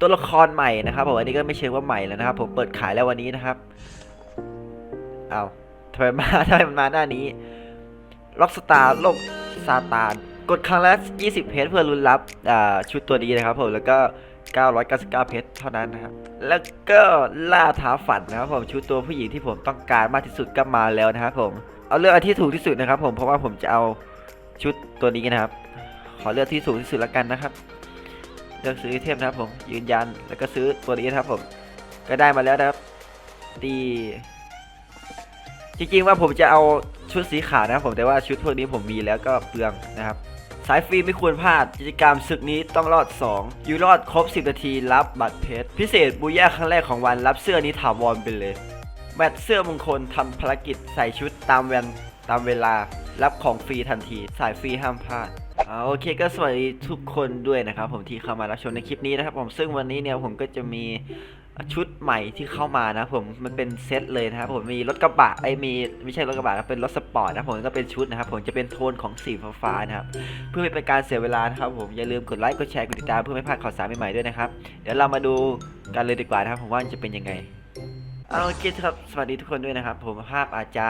ตัวละครใหม่นะครับผมอันนี้ก็ไม่เชิงว่าใหม่แล้วนะครับ ผมเปิดขายแล้ววันนี้นะครับเอาทำไมมาทำไมมันมาหน้านี้ล็อกสตาร์โลกซาตานกดครั้งละ 20 เพชรเพื่อลุ้นรับชุดตัวนี้นะครับผมแล้วก็ 999 เพชรเท่านั้นนะครับแล้วก็ล่าท้าฝันนะครับผมชุดตัวผู้หญิงที่ผมต้องการมากที่สุดก็มาแล้วนะครับผมเอาเลือกอันที่ถูกที่สุดนะครับ ผมเพราะว่าผมจะเอาชุดตัวนี้นะครับ ขอเลือกที่สูงที่สุดแล้วกันนะครับ เลือกซื้อไอเทมนะครับผมยืนยันแล้วก็ซื้อตัวนี้นะครับผมก็ได้มาแล้วนะครับตีจริงๆว่าผมจะเอาชุดสีขาวนะครับผมแต่ว่าชุดพวกนี้ผมมีแล้วก็เปลืองนะครับสายฟรีไม่ควรพลาดกิจกรรมศึกนี้ต้องรอด 2 อยู่รอดครบ 10 นาทีรับบัตรเพชร พิเศษบูย่าครั้งแรกของวันรับเสื้อนี้ถาวรไปเลย แมทเสื้อมงคลทำภารกิจใส่ชุดตามแวนตามเวลารับของฟรีทันที สายฟรีห้ามพลาด โอเคก็สวัสดีทุกคนด้วยนะครับผมที่เข้ามารับชมในคลิปนี้นะครับผมซึ่งวันนี้เนี่ยผมก็จะมีชุดใหม่ที่เข้ามานะผมมันเป็นเซตเลยนะครับผมมีรถกระบะไอ้มีไม่ใช่รถกระบะนะเป็นรถสปอร์ตนะผมก็เป็นชุดนะครับผมจะเป็นโทนของสีฟ้านะครับเพื่อไม่เป็นการเสียเวลานะครับผมอย่าลืมกดไลค์กดแชร์กดติดตามเพื่อไม่พลาดข่าวสารใหม่ๆด้วยนะครับเดี๋ยวเรามาดูกันเลยดีกว่านะครับผมว่าจะเป็นยังไงเอโอเคครับสวัสดีทุกคนด้วยนะครับผมภาพอาจจะ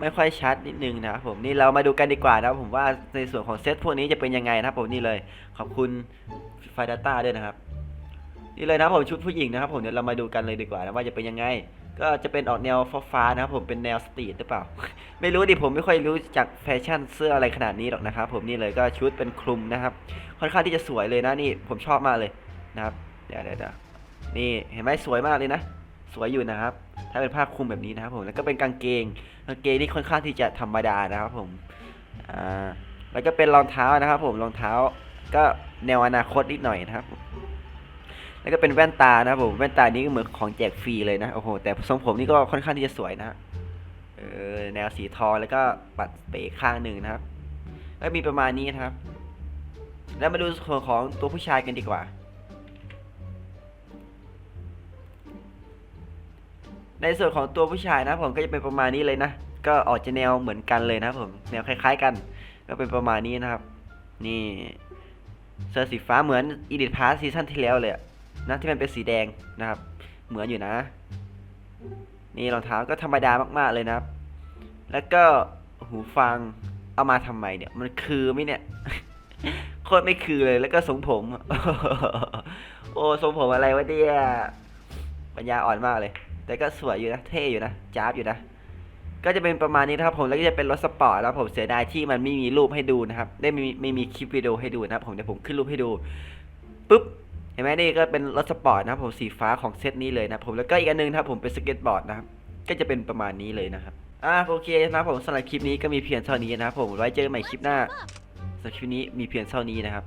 ไม่ค่อยชัดนิดนึงนะครับผมนี่เรามาดูกันดีกว่านะครับผมว่าในส่วนของเซตพวกนี้จะเป็นยังไงนะครับผมนี่เลยขอบคุณไฟดัต้าด้วยนะครับนี่เลยนะครับผมชุดผู้หญิงนะครับผมเดี๋ยวเรามาดูกันเลยดีกว่านะว่าจะเป็นยังไง ก็จะเป็นออกแนวฟ้าๆนะครับผมเป็นแนวสตรีทหรือเปล่า ไม่รู้ดิผมไม่ค่อยรู้จากแฟชั่นเสื้ออะไรขนาดนี้หรอกนะครับผมนี่เลยก็ชุดเป็นคลุมนะครับ ค่อนข้างที่จะสวยเลยนะนี่ผมชอบมากเลยนะครับเดี๋ยวเดี๋ยวเดี๋ยวนี่เห็นไหมสวยมากเลยนะ สวยอยู่นะครับ ถ้าเป็นผ้าคลุมแบบนี้นะครับผม แล้วก็เป็นกางเกง กางเกงนี่ค่อนข้างที่จะธรรมดานะครับผม อ่า แล้วก็เป็นรองเท้านะครับผม รองเท้าก็แนวอนาคตนิดหน่อยนะครับ แล้วก็เป็นแว่นตานะครับผม แว่นตานี้ก็เหมือนของแจกฟรีเลยนะ โอ้โห แต่ทรงผมนี่ก็ค่อนข้างที่จะสวยนะ เออ แนวสีทองแล้วก็ปัดเป๋ข้างหนึ่งนะครับ ก็มีประมาณนี้นะครับ แล้วมาดูส่วนของตัวผู้ชายกันดีกว่า ในส่วนของตัวผู้ชายนะผมก็จะเป็นประมาณนี้เลยนะ ก็ออกจะแนวเหมือนกันเลยนะผมแนวคล้าย ๆกัน ก็เป็นประมาณนี้นะครับ นี่เสื้อสีฟ้าเหมือนอีดิทพาร์ซีซั่นที่แล้วเลยนะที่มันเป็นสีแดงนะครับ เหมือนอยู่นะ นี่รองเท้าก็ธรรมดามากๆเลยนะครับ แล้วก็หูฟังเอามาทำไมเนี่ย มันคือไหมเนี่ยโคตรไม่คือเลยแล้วก็ทรงผม โอ้ทรงผมอะไรวะเนี่ยปัญญาอ่อนมากเลย แต่ก็สวยอยู่นะเท่อยู่นะจ้าบอยู่นะ ก็จะเป็นประมาณนี้นะครับผมแล้วก็จะเป็นรถสปอร์ตแล้วผมเสียดายที่มันไม่มีรูปให้ดูนะครับ ได้ไม่มีไม่มีคลิปวิดีโอให้ดูนะครับผมเดี๋ยวผมขึ้นรูปให้ดูปุ๊บเห็นไหมนี่ก็เป็นรถสปอร์ตนะครับผมสีฟ้าของเซตนี้เลยนะครับผมแล้วก็อีกอันหนึงนะครับผมเป็นสเก็ตบอร์ดนะครับก็จะเป็นประมาณนี้เลยนะครับอ่าโอเคนะครับผมสำหรับคลิปนี้ก็มีเพียงเท่านี้นะครับผมไว้เจอกันใหม่คลิปหน้าสำหรับคลิปนี้มีเพียงเท่านี้นะครับ